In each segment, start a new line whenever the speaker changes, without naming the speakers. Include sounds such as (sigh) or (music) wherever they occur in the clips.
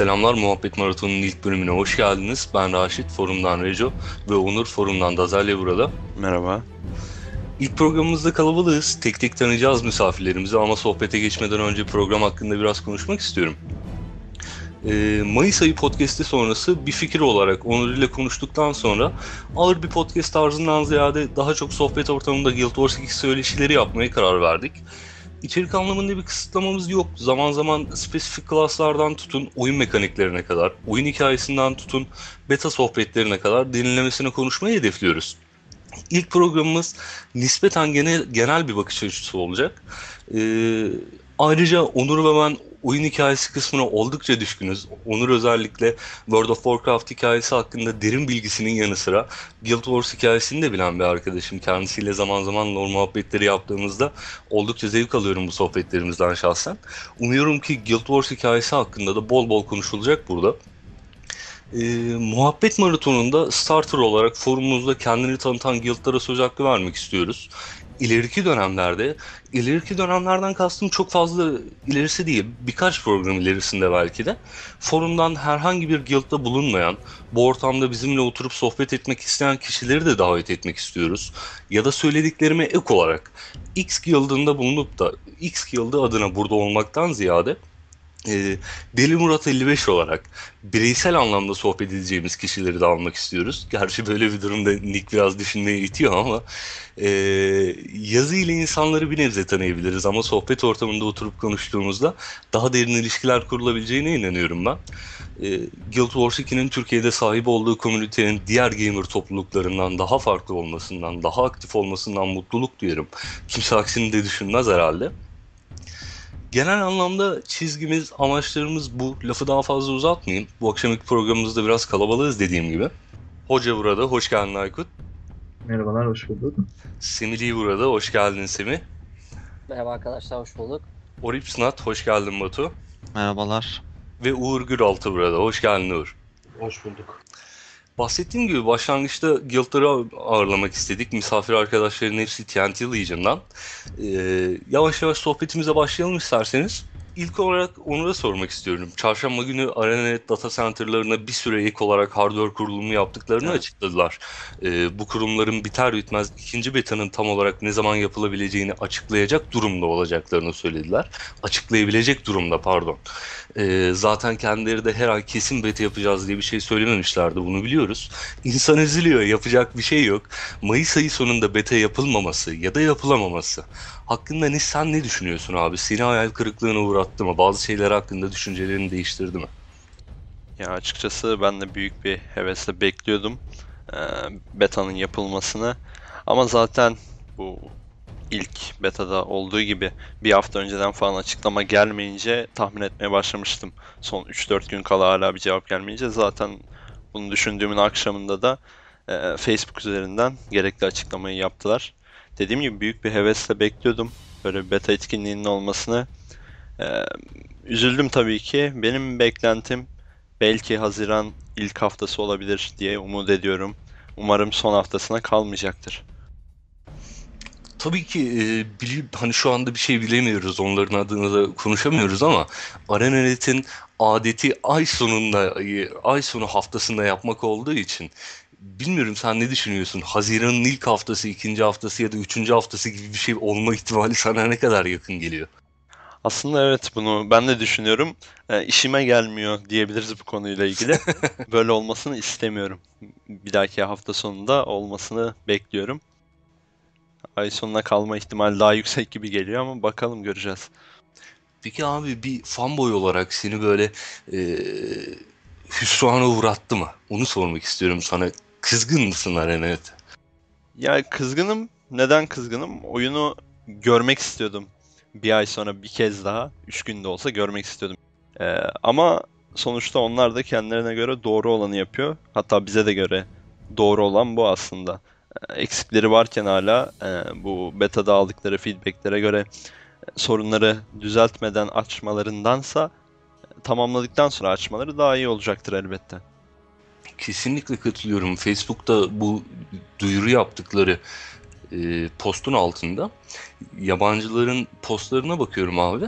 Selamlar Muhabbet Maratonu'nun ilk bölümüne hoş geldiniz. Ben Raşit, Forum'dan Reco ve Onur Forum'dan Dazalya burada.
Merhaba.
İlk programımızda kalabalığız. Tek tek tanıyacağız misafirlerimizi ama sohbete geçmeden önce program hakkında biraz konuşmak istiyorum. Ee, Mayıs ayı podcast'i sonrası bir fikir olarak Onur ile konuştuktan sonra ağır bir podcast tarzından ziyade daha çok sohbet ortamında Guild Wars 2 söyleşileri yapmaya karar verdik. İçerik anlamında bir kısıtlamamız yok. Zaman zaman spesifik klaslardan tutun oyun mekaniklerine kadar, oyun hikayesinden tutun beta sohbetlerine kadar derinlemesine konuşmayı hedefliyoruz. İlk programımız nispeten genel, genel bir bakış açısı olacak. Ee, ayrıca Onur ve ben oyun hikayesi kısmına oldukça düşkünüz. Onur özellikle World of Warcraft hikayesi hakkında derin bilgisinin yanı sıra Guild Wars hikayesini de bilen bir arkadaşım. Kendisiyle zaman zaman lore muhabbetleri yaptığımızda oldukça zevk alıyorum bu sohbetlerimizden şahsen. Umuyorum ki Guild Wars hikayesi hakkında da bol bol konuşulacak burada. E, muhabbet maratonunda starter olarak forumumuzda kendini tanıtan guildlara söz hakkı vermek istiyoruz. İleriki dönemlerde, ileriki dönemlerden kastım çok fazla ilerisi değil, birkaç program ilerisinde belki de forumdan herhangi bir guildda bulunmayan, bu ortamda bizimle oturup sohbet etmek isteyen kişileri de davet etmek istiyoruz. Ya da söylediklerime ek olarak X guildında bulunup da X guildı adına burada olmaktan ziyade e, Deli Murat 55 olarak bireysel anlamda sohbet edeceğimiz kişileri de almak istiyoruz. Gerçi böyle bir durumda Nick biraz düşünmeye itiyor ama e, yazı ile insanları bir nebze tanıyabiliriz ama sohbet ortamında oturup konuştuğumuzda daha derin ilişkiler kurulabileceğine inanıyorum ben. E, Guild Wars 2'nin Türkiye'de sahip olduğu komünitenin diğer gamer topluluklarından daha farklı olmasından, daha aktif olmasından mutluluk duyarım. Kimse aksini de düşünmez herhalde. Genel anlamda çizgimiz, amaçlarımız bu. Lafı daha fazla uzatmayayım. Bu akşamki programımızda biraz kalabalığız dediğim gibi. Hoca burada. Hoş geldin Aykut.
Merhabalar, hoş bulduk.
Semih burada. Hoş geldin Semih.
Merhaba arkadaşlar, hoş bulduk.
Oripsnat. Hoş geldin Batu.
Merhabalar.
Ve Uğur Güraltı burada. Hoş geldin Uğur.
Hoş bulduk.
Bahsettiğim gibi başlangıçta guildları ağırlamak istedik. Misafir arkadaşların hepsi TNT Legion'dan. Ee, yavaş yavaş sohbetimize başlayalım isterseniz. İlk olarak onu da sormak istiyorum. Çarşamba günü ArenaNet data center'larına bir süre ilk olarak hardware kurulumu yaptıklarını evet. açıkladılar. Ee, bu kurumların biter bitmez ikinci betanın tam olarak ne zaman yapılabileceğini açıklayacak durumda olacaklarını söylediler. Açıklayabilecek durumda pardon. Ee, zaten kendileri de her ay kesin beta yapacağız diye bir şey söylememişlerdi bunu biliyoruz. İnsan üzülüyor yapacak bir şey yok. Mayıs ayı sonunda beta yapılmaması ya da yapılamaması hakkında ne sen ne düşünüyorsun abi? Seni hayal kırıklığına uğrattı mı? Bazı şeyler hakkında düşüncelerini değiştirdi mi?
Ya açıkçası ben de büyük bir hevesle bekliyordum e, beta'nın yapılmasını. Ama zaten bu ilk beta'da olduğu gibi bir hafta önceden falan açıklama gelmeyince tahmin etmeye başlamıştım. Son 3-4 gün kala hala bir cevap gelmeyince zaten bunu düşündüğümün akşamında da e, Facebook üzerinden gerekli açıklamayı yaptılar dediğim gibi büyük bir hevesle bekliyordum böyle beta etkinliğinin olmasını. Ee, üzüldüm tabii ki. Benim beklentim belki Haziran ilk haftası olabilir diye umut ediyorum. Umarım son haftasına kalmayacaktır.
Tabii ki e, bili, hani şu anda bir şey bilemiyoruz. Onların adına da konuşamıyoruz ama ArenaNet'in adeti ay sonunda ay sonu haftasında yapmak olduğu için bilmiyorum sen ne düşünüyorsun? Haziran'ın ilk haftası, ikinci haftası ya da üçüncü haftası gibi bir şey olma ihtimali sana ne kadar yakın geliyor?
Aslında evet bunu ben de düşünüyorum. E, işime gelmiyor diyebiliriz bu konuyla ilgili. (laughs) Böyle olmasını istemiyorum. Bir dahaki hafta sonunda olmasını bekliyorum. Ay sonuna kalma ihtimali daha yüksek gibi geliyor ama bakalım göreceğiz.
Peki abi bir fanboy olarak seni böyle e, hüsrana uğrattı mı? Onu sormak istiyorum sana. Kızgın mısın Arenet?
Ya kızgınım. Neden kızgınım? Oyunu görmek istiyordum. Bir ay sonra bir kez daha. Üç günde olsa görmek istiyordum. Ee, ama sonuçta onlar da kendilerine göre doğru olanı yapıyor. Hatta bize de göre doğru olan bu aslında. Ee, eksikleri varken hala e, bu beta'da aldıkları feedbacklere göre sorunları düzeltmeden açmalarındansa tamamladıktan sonra açmaları daha iyi olacaktır elbette.
Kesinlikle katılıyorum. Facebook'ta bu duyuru yaptıkları e, postun altında yabancıların postlarına bakıyorum abi.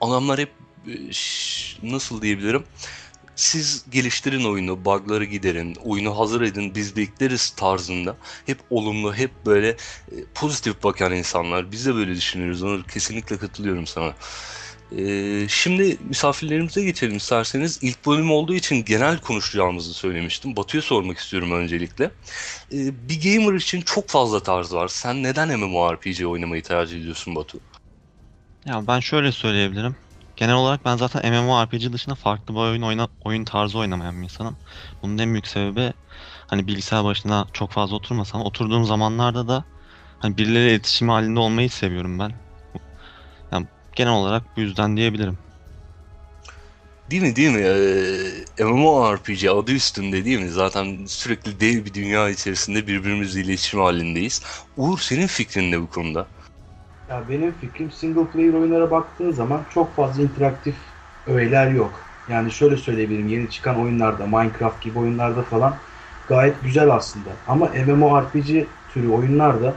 Adamlar hep e, nasıl diyebilirim? Siz geliştirin oyunu, bug'ları giderin, oyunu hazır edin, biz bekleriz tarzında. Hep olumlu, hep böyle e, pozitif bakan insanlar. Biz de böyle düşünüyoruz. Onur kesinlikle katılıyorum sana. Ee, şimdi misafirlerimize geçelim isterseniz. İlk bölüm olduğu için genel konuşacağımızı söylemiştim. Batu'ya sormak istiyorum öncelikle. Ee, bir gamer için çok fazla tarz var. Sen neden MMORPG oynamayı tercih ediyorsun Batu?
Ya ben şöyle söyleyebilirim. Genel olarak ben zaten MMORPG dışında farklı bir oyun oyna, oyun tarzı oynamayan bir insanım. Bunun en büyük sebebi hani bilgisayar başında çok fazla oturmasam oturduğum zamanlarda da hani birileriyle iletişim halinde olmayı seviyorum ben. Genel olarak bu yüzden diyebilirim.
Değil mi değil mi? Ee, MMORPG adı üstünde değil mi? Zaten sürekli dev bir dünya içerisinde birbirimizle iletişim halindeyiz. Uğur senin fikrin ne bu konuda?
Ya benim fikrim single player oyunlara baktığın zaman çok fazla interaktif öğeler yok. Yani şöyle söyleyebilirim yeni çıkan oyunlarda Minecraft gibi oyunlarda falan gayet güzel aslında. Ama MMORPG türü oyunlarda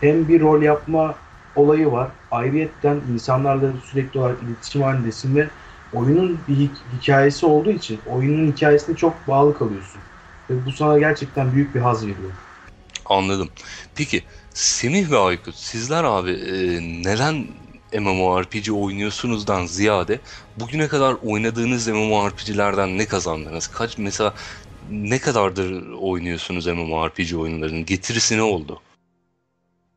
hem bir rol yapma olayı var. Ayrıyetten insanlarla sürekli olarak iletişim halindesin ve oyunun bir hi- hikayesi olduğu için oyunun hikayesine çok bağlı kalıyorsun. Ve bu sana gerçekten büyük bir haz veriyor.
Anladım. Peki Semih ve Aykut sizler abi e, neden MMORPG oynuyorsunuzdan ziyade bugüne kadar oynadığınız MMORPG'lerden ne kazandınız? Kaç mesela ne kadardır oynuyorsunuz MMORPG oyunlarının? Getirisi ne oldu?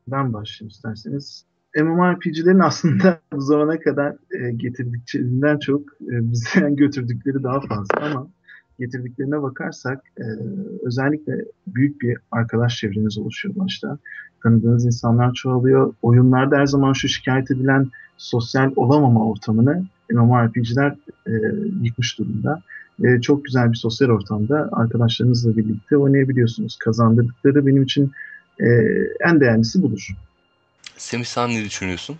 Ben başlayayım isterseniz. MMORPG'lerin aslında (laughs) bu zamana kadar e, getirdiklerinden çok e, bizden (laughs) götürdükleri daha fazla ama getirdiklerine bakarsak e, özellikle büyük bir arkadaş çevreniz oluşuyor başta. Tanıdığınız insanlar çoğalıyor. Oyunlarda her zaman şu şikayet edilen sosyal olamama ortamını MMORPG'ler e, yıkmış durumda. E, çok güzel bir sosyal ortamda arkadaşlarınızla birlikte oynayabiliyorsunuz. Kazandırdıkları benim için e, en değerlisi budur.
Semih sen ne düşünüyorsun?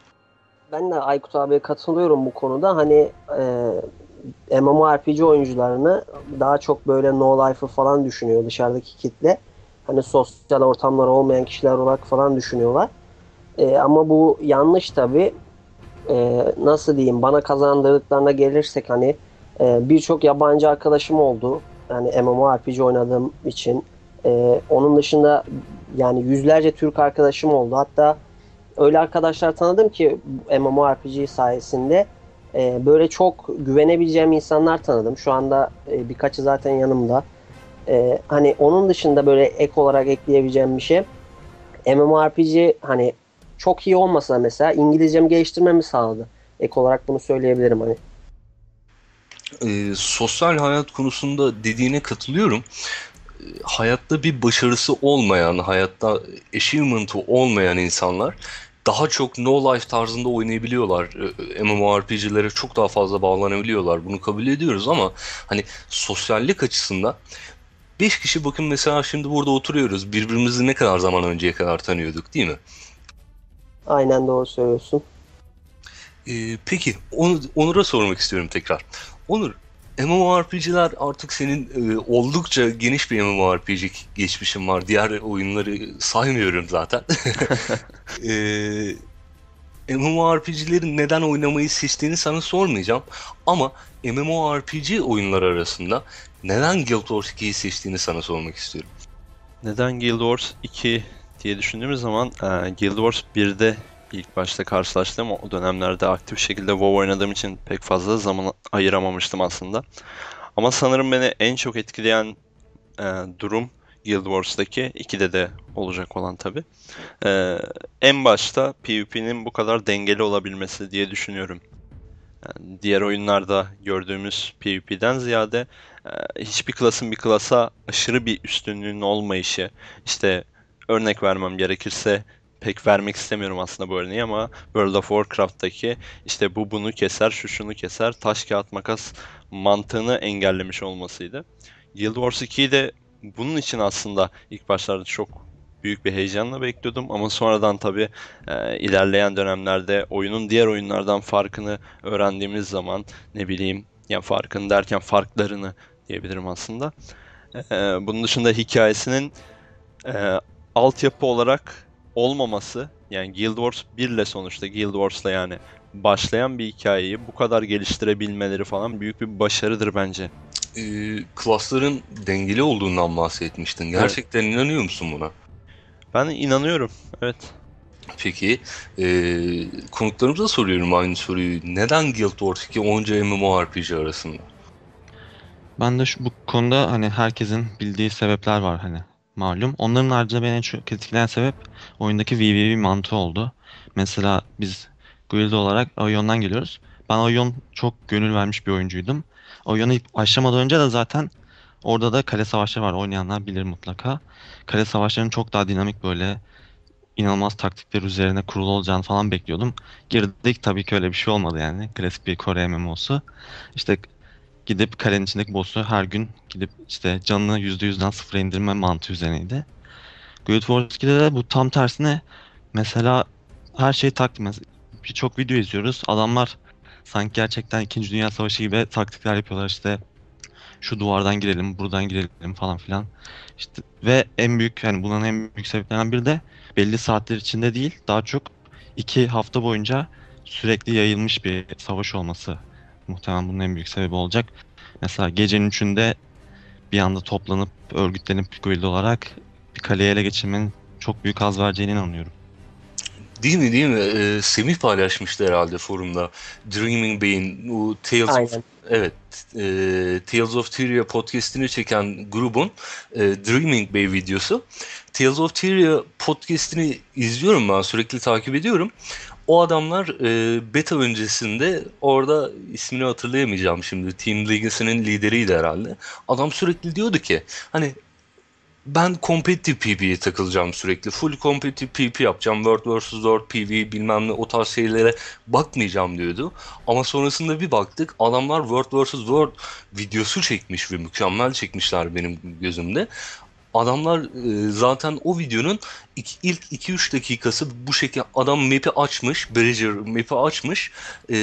Ben de Aykut abiye katılıyorum bu konuda. Hani e, MMORPG oyuncularını daha çok böyle no life'ı falan düşünüyor dışarıdaki kitle. Hani sosyal ortamları olmayan kişiler olarak falan düşünüyorlar. E, ama bu yanlış tabii. E, nasıl diyeyim bana kazandırdıklarına gelirsek hani e, birçok yabancı arkadaşım oldu. Yani MMORPG oynadığım için. E, onun dışında yani yüzlerce Türk arkadaşım oldu. Hatta öyle arkadaşlar tanıdım ki MMORPG sayesinde e, böyle çok güvenebileceğim insanlar tanıdım. Şu anda e, birkaçı zaten yanımda. E, hani onun dışında böyle ek olarak ekleyebileceğim bir şey. MMORPG hani çok iyi olmasa mesela İngilizcemi geliştirmemi sağladı. Ek olarak bunu söyleyebilirim hani.
Ee, sosyal hayat konusunda dediğine katılıyorum. Ee, hayatta bir başarısı olmayan, hayatta achievement'ı olmayan insanlar daha çok no life tarzında oynayabiliyorlar. MMORPG'lere çok daha fazla bağlanabiliyorlar. Bunu kabul ediyoruz ama hani sosyallik açısından 5 kişi bakın mesela şimdi burada oturuyoruz. Birbirimizi ne kadar zaman önceye kadar tanıyorduk değil mi?
Aynen doğru söylüyorsun.
Ee, peki Onur, Onur'a sormak istiyorum tekrar. Onur, MMORPG'ler artık senin e, oldukça geniş bir MMORPG geçmişin var. Diğer oyunları saymıyorum zaten. (laughs) (laughs) ee, MMORPG'lerin neden oynamayı seçtiğini sana sormayacağım. Ama MMORPG oyunlar arasında neden Guild Wars 2'yi seçtiğini sana sormak istiyorum.
Neden Guild Wars 2 diye düşündüğümüz zaman e, Guild Wars 1'de ilk başta karşılaştığım o dönemlerde aktif şekilde WoW oynadığım için pek fazla zaman ayıramamıştım aslında. Ama sanırım beni en çok etkileyen e, durum Guild Wars'taki 2'de de olacak olan tabi. en başta PvP'nin bu kadar dengeli olabilmesi diye düşünüyorum. Yani diğer oyunlarda gördüğümüz PvP'den ziyade e, hiçbir klasın bir klasa aşırı bir üstünlüğünün olmayışı. İşte örnek vermem gerekirse pek vermek istemiyorum aslında bu örneği ama World of Warcraft'taki işte bu bunu keser, şu şunu keser, taş kağıt makas mantığını engellemiş olmasıydı. Guild Wars 2'yi de bunun için aslında ilk başlarda çok büyük bir heyecanla bekliyordum ama sonradan tabii e, ilerleyen dönemlerde oyunun diğer oyunlardan farkını öğrendiğimiz zaman ne bileyim yani farkını derken farklarını diyebilirim aslında. E, bunun dışında hikayesinin e, altyapı olarak olmaması yani Guild Wars 1 ile sonuçta Guild Wars'la yani başlayan bir hikayeyi bu kadar geliştirebilmeleri falan büyük bir başarıdır bence.
E, klasların dengeli olduğundan bahsetmiştin. Gerçekten inanıyor musun buna?
Ben inanıyorum. Evet.
Peki e, konuklarımıza soruyorum aynı soruyu. Neden Guild Wars 2 onca MMORPG arasında?
Ben de şu bu konuda hani herkesin bildiği sebepler var hani malum. Onların haricinde beni en çok etkileyen sebep oyundaki VVV mantığı oldu. Mesela biz Guild olarak Aion'dan geliyoruz. Ben Aion çok gönül vermiş bir oyuncuydum. İlk başlamadan önce de zaten orada da kale savaşları var. Oynayanlar bilir mutlaka. Kale savaşlarının çok daha dinamik böyle inanılmaz taktikler üzerine kurulu olacağını falan bekliyordum. Girdik tabii ki öyle bir şey olmadı yani. Klasik bir Kore MMO'su. İşte gidip kalenin içindeki boss'u her gün gidip işte canını %100'den sıfıra indirme mantığı üzerineydi. Wars 2'de de bu tam tersine mesela her şey taktik. Birçok video izliyoruz. Adamlar sanki gerçekten 2. Dünya Savaşı gibi taktikler yapıyorlar işte şu duvardan girelim, buradan girelim falan filan. İşte ve en büyük yani bunun en büyük sebeplerinden biri de belli saatler içinde değil, daha çok iki hafta boyunca sürekli yayılmış bir savaş olması muhtemelen bunun en büyük sebebi olacak. Mesela gecenin üçünde bir anda toplanıp örgütlenip guild olarak bir kaleyi ele geçirmenin çok büyük haz vereceğine inanıyorum.
Değil mi değil mi? Ee, Semih paylaşmıştı herhalde forumda. Dreaming Bay'in bu Tales of
Aynen.
Evet, e, Tales of Tyria podcast'ini çeken grubun e, Dreaming Bay videosu. Tales of Tyria podcast'ini izliyorum ben, sürekli takip ediyorum. O adamlar e, beta öncesinde orada ismini hatırlayamayacağım şimdi. Team Legacy'nin lideriydi herhalde. Adam sürekli diyordu ki hani ben competitive PvP'ye takılacağım sürekli. Full competitive PvP yapacağım. World vs. World PvP bilmem ne o tarz şeylere bakmayacağım diyordu. Ama sonrasında bir baktık adamlar World vs. World videosu çekmiş ve mükemmel çekmişler benim gözümde. Adamlar e, zaten o videonun ilk, ilk 2-3 dakikası bu şekilde adam map'i açmış, Bridger map'i açmış, e,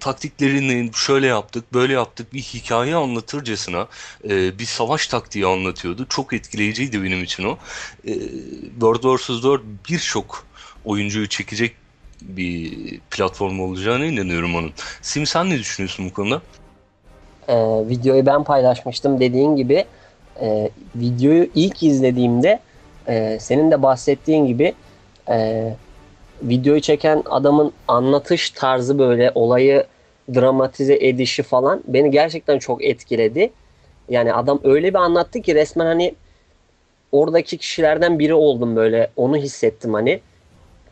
taktiklerini şöyle yaptık, böyle yaptık bir hikaye anlatırcasına e, bir savaş taktiği anlatıyordu. Çok etkileyiciydi benim için o. E, World vs. World birçok oyuncuyu çekecek bir platform olacağına inanıyorum onun. Sim sen ne düşünüyorsun bu konuda?
Ee, videoyu ben paylaşmıştım dediğin gibi. E, videoyu ilk izlediğimde e, senin de bahsettiğin gibi e, videoyu çeken adamın anlatış tarzı böyle olayı dramatize edişi falan beni gerçekten çok etkiledi. Yani adam öyle bir anlattı ki resmen hani oradaki kişilerden biri oldum böyle onu hissettim hani.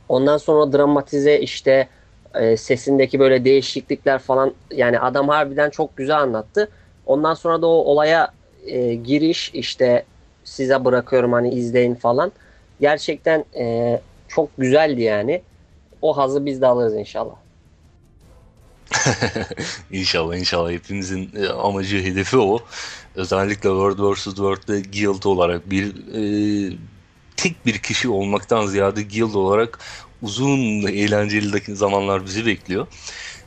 Ondan sonra dramatize işte e, sesindeki böyle değişiklikler falan yani adam harbiden çok güzel anlattı. Ondan sonra da o olaya e, giriş işte size bırakıyorum hani izleyin falan. Gerçekten e, çok güzeldi yani. O hazı biz de alırız inşallah. (laughs)
İnşallah inşallah hepimizin e, amacı hedefi o. Özellikle World vs. World'de guild olarak bir e, tek bir kişi olmaktan ziyade guild olarak uzun eğlenceli zamanlar bizi bekliyor.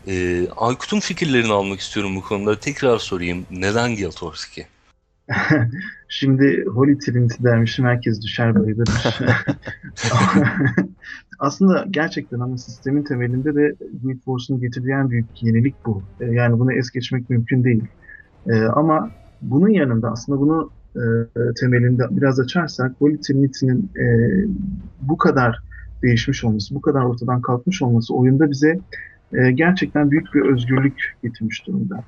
E, Aykut'un fikirlerini almak istiyorum bu konuda. Tekrar sorayım. Neden Guild Wars 2? (laughs)
Şimdi Holy Trinity dermişim herkes düşer bayılır. (laughs) Aslında gerçekten ama sistemin temelinde de Guild Wars'un getirdiği en büyük yenilik bu. E, Yani bunu es geçmek mümkün değil. E, ama bunun yanında aslında bunu e, temelinde biraz açarsak Holy Trinity'nin bu kadar değişmiş olması, bu kadar ortadan kalkmış olması oyunda bize gerçekten büyük bir özgürlük getirmiş durumda.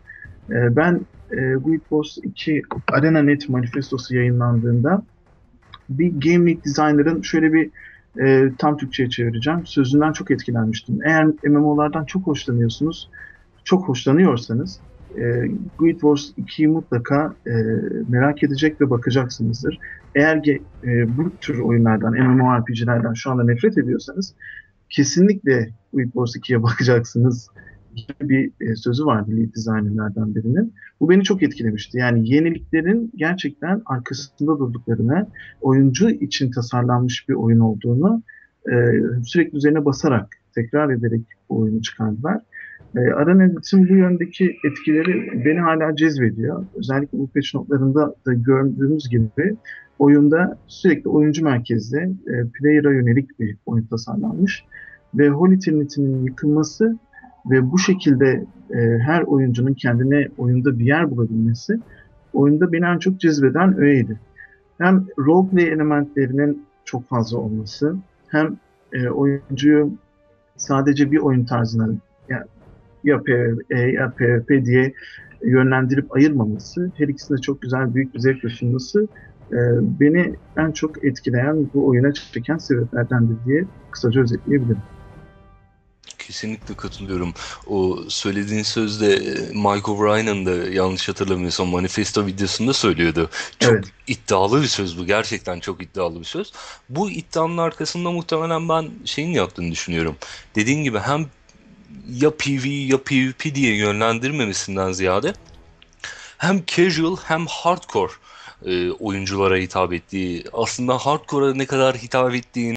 E, ben e, Wars 2 ArenaNet manifestosu yayınlandığında bir game lead designer'ın şöyle bir e, tam Türkçe'ye çevireceğim. Sözünden çok etkilenmiştim. Eğer MMO'lardan çok hoşlanıyorsunuz, çok hoşlanıyorsanız e, Guild Wars 2'yi mutlaka e, merak edecek ve bakacaksınızdır. Eğer e, bu tür oyunlardan, MMORPG'lerden şu anda nefret ediyorsanız kesinlikle Guild Wars 2'ye bakacaksınız bir e, sözü vardı lead designerlardan birinin. Bu beni çok etkilemişti. Yani yeniliklerin gerçekten arkasında durduklarını, oyuncu için tasarlanmış bir oyun olduğunu e, sürekli üzerine basarak, tekrar ederek bu oyunu çıkardılar. E, Aranet'in bu yöndeki etkileri beni hala cezbediyor. Özellikle bu patch notlarında da gördüğümüz gibi oyunda sürekli oyuncu merkezli, player'a yönelik bir oyun tasarlanmış. Ve Holy Trinity'nin yıkılması ve bu şekilde e, her oyuncunun kendine oyunda bir yer bulabilmesi oyunda beni en çok cezbeden öğeydi. Hem roleplay elementlerinin çok fazla olması hem e, oyuncuyu sadece bir oyun tarzına yani ya PvE ya PvP diye yönlendirip ayırmaması, her ikisine çok güzel büyük bir zevkle sunması e, beni en çok etkileyen bu oyuna çeken sebeplerdendir diye kısaca özetleyebilirim.
Kesinlikle katılıyorum. O söylediğin sözde Mike O'Brien'ın da yanlış hatırlamıyorsam manifesto videosunda söylüyordu. Çok
Evet.
iddialı bir söz bu. Gerçekten çok iddialı bir söz. Bu iddianın arkasında muhtemelen ben şeyin yattığını düşünüyorum. Dediğin gibi hem ya PvE ya PvP diye yönlendirmemesinden ziyade hem casual hem hardcore e, oyunculara hitap ettiği aslında hardcore'a ne kadar hitap ettiğini